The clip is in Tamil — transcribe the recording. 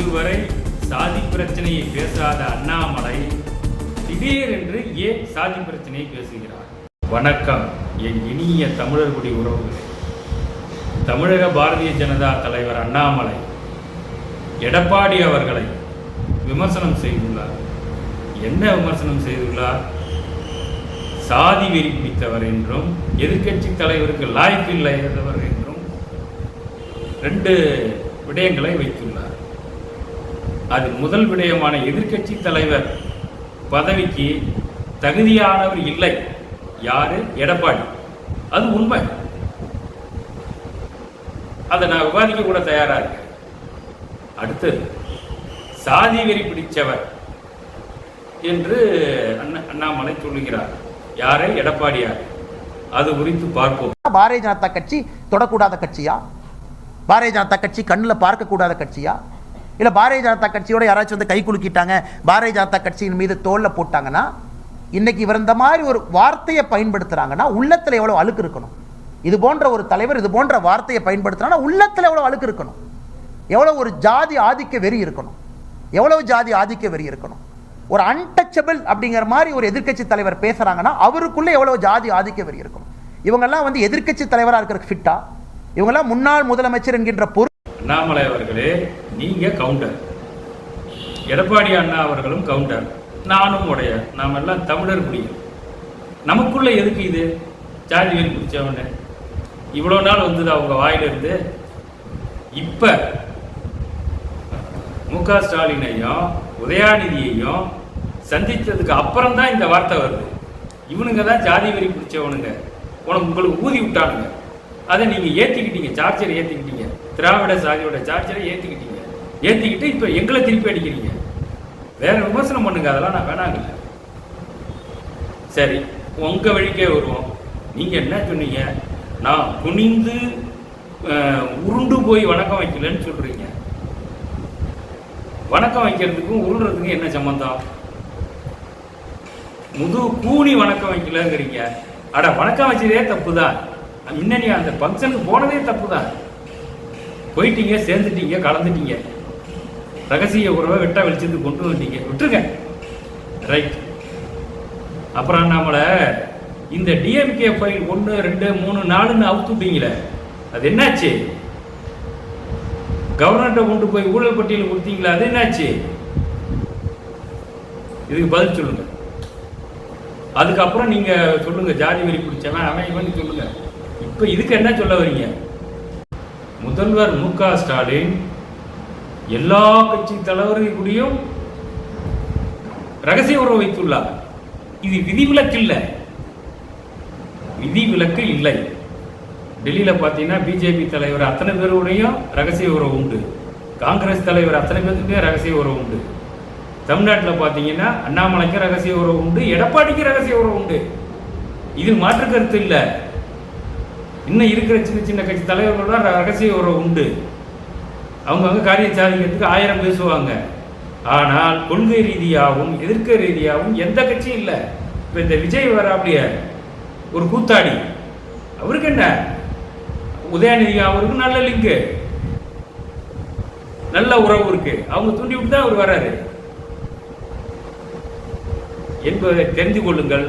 இதுவரை சாதி பிரச்சனையை பேசாத அண்ணாமலை திடீரென்று ஏன் சாதி பிரச்சனையை பேசுகிறார்? வணக்கம் என் இனிய தமிழர்குடி உறவுகளே. தமிழக பாரதிய ஜனதா தலைவர் அண்ணாமலை எடப்பாடி அவர்களை விமர்சனம் செய்துள்ளார். என்ன விமர்சனம் செய்துள்ளார்? சாதி வெறி பிடித்தவர் என்றும் எதிர்க்கட்சி தலைவருக்கு லாய்க்கு இல்லாதவர் என்றும் ரெண்டு விடயங்களை வைத்துள்ளார். அதில் முதல் விடயமான எதிர்க்கட்சி தலைவர் பதவிக்கு தகுதியானவர் இல்லை. யாரு? எடப்பாடி. அது உண்மை. அதை நான் விவாதிக்க கூட தயாரா இருக்கேன். அடுத்தது சாதி வெறி பிடிச்சவர் என்று அண்ணா அண்ணாமலை சொல்லுகிறார். யாரை? எடப்பாடியார். அது குறித்து பார்ப்போம். பாரதிய ஜனதா கட்சி தொடக்கூடாத கட்சியா? பாரதிய ஜனதா கட்சி கண்ணில் பார்க்கக்கூடாத கட்சியா? இல்லை பாரதிய ஜனதா கட்சியோட யாராச்சும் வந்து கை குலுக்கிட்டாங்க பாரதிய ஜனதா கட்சியின் மீது தோலை போட்டாங்கன்னா இன்னைக்கு இவர் இந்த மாதிரி ஒரு வார்த்தையை பயன்படுத்துறாங்கன்னா உள்ளத்துல எவ்வளவு அழுக்கு இருக்கணும்? இது போன்ற ஒரு தலைவர் இது போன்ற வார்த்தையை பயன்படுத்துறாங்கன்னா உள்ளத்துல எவ்வளவு அழுக்கு இருக்கணும்? எவ்வளவு ஒரு ஜாதி ஆதிக்க வெறி இருக்கணும்? எவ்வளவு ஜாதி ஆதிக்க வெறி இருக்கணும்? ஒரு அன்டச்சபிள் அப்படிங்கிற மாதிரி ஒரு எதிர்க்கட்சி தலைவர் பேசுறாங்கன்னா அவருக்குள்ள எவ்வளவு ஜாதி ஆதிக்க வெறி இருக்கணும்? இவங்கெல்லாம் வந்து எதிர்க்கட்சி தலைவராக இருக்கிற ஃபிட்டா இவங்கெல்லாம் முன்னாள் முதலமைச்சர் என்கின்ற பொருள் அண்ணாமலை அவர்களே நீங்கள் கவுண்டர் எடப்பாடி அண்ணா அவர்களும் கவுண்டர் நானும் உடைய. நாம் எல்லாம் தமிழர் முடியும். நமக்குள்ள எதுக்கு இது? ஜாதி வெறி பிடிச்சவனு இவ்வளோ நாள் வந்தது அவங்க வாயிலிருந்து? இப்போ மு க ஸ்டாலினையும் உதயாநிதியையும் சந்தித்ததுக்கு அப்புறம் தான் இந்த வார்த்தை வருது. இவனுங்க தான் ஜாதி வெறி பிடிச்சவனுங்க உனக்கு உங்களுக்கு ஊதி விட்டானுங்க. அதை நீங்கள் ஏற்றிக்கிட்டீங்க சார்ஜரை ஏற்றிக்கிட்டீங்க திராவிட சாதியோட சார்ஜரை ஏற்றிக்கிட்டீங்க ஏற்றிக்கிட்டு இப்போ எங்களை திருப்பி அடிக்கிறீங்க. வேற விமர்சனம் பண்ணுங்க அதெல்லாம் நான் வேணாங்க சரி உங்கள் வழிக்கே வருவோம். நீங்கள் என்ன சொன்னீங்க? நான் குனிந்து உருண்டு போய் வணக்கம் வைக்கலன்னு சொல்கிறீங்க வணக்கம் வைக்கிறதுக்கும் உருள்றதுக்கும் என்ன சம்பந்தம்? முது கூணி வணக்கம் வைக்கலங்கிறீங்க. அட வணக்கம் வச்சதே தப்பு தான் முன்னணி அந்த ஃபங்க்ஷனுக்கு போனதே தப்பு தான் போயிட்டீங்க சேர்ந்துட்டீங்க கலந்துட்டீங்க. ரகசிய உறவை வெட்டா வெளிச்சத்துக்கு கொண்டு வந்தீங்க. விட்டுருங்க. ரைட் அப்புறம் நம்மளை இந்த டிஎம்கே ஃபைல் ஒன்று ரெண்டு மூணு நாலுன்னு அவுத்துட்டீங்களே. அது என்னாச்சு? கவர்னர்கிட்ட கொண்டு போய் ஊழல் பட்டியல் கொடுத்தீங்களா அது என்னாச்சு? இதுக்கு பதில் சொல்லுங்க. அதுக்கப்புறம் நீங்க சொல்லுங்க ஜாதி வெறி பிடிச்சவன் அவன் இவன் சொல்லுங்க. இப்ப இதுக்கு என்ன சொல்ல வரீங்க? முதல்வர் மு க ஸ்டாலின் எல்லா கட்சி தலைவர்கள் ரகசிய உறவு வைத்துள்ளார் இது விதிவிலக்கு இல்லை விதிவிலக்கு இல்லை. டெல்லியில் பார்த்தீங்கன்னா பிஜேபி தலைவர் அத்தனை பேருடையும் ரகசிய உறவு உண்டு. காங்கிரஸ் தலைவர் அத்தனை பேருக்குமே ரகசிய உறவு உண்டு. தமிழ்நாட்டில் பார்த்தீங்கன்னா அண்ணாமலைக்கு ரகசிய உறவு உண்டு எடப்பாடிக்கு ரகசிய உறவு உண்டு. இதில் மாற்று கருத்து இல்லை. இன்னும் இருக்கிற சின்ன சின்ன கட்சி தலைவர்களோட ரகசிய உறவு உண்டு. அவங்கவுங்க காரியம் சாதிக்கிறதுக்கு ஆயிரம் பேசுவாங்க. ஆனால் கொள்கை ரீதியாகவும் எதிர்க்க ரீதியாகவும் எந்த கட்சியும் இல்லை. இப்போ இந்த விஜய் வர அப்படியே ஒரு கூத்தாடி. அவருக்கு என்ன? உதயநிதி அவருக்கு நல்ல லிங்கு நல்ல உறவு இருக்கு. அவங்க தூண்டி விட்டு தான் அவர் வராரு. என்பதை தெரிந்து கொள்ளுங்கள்.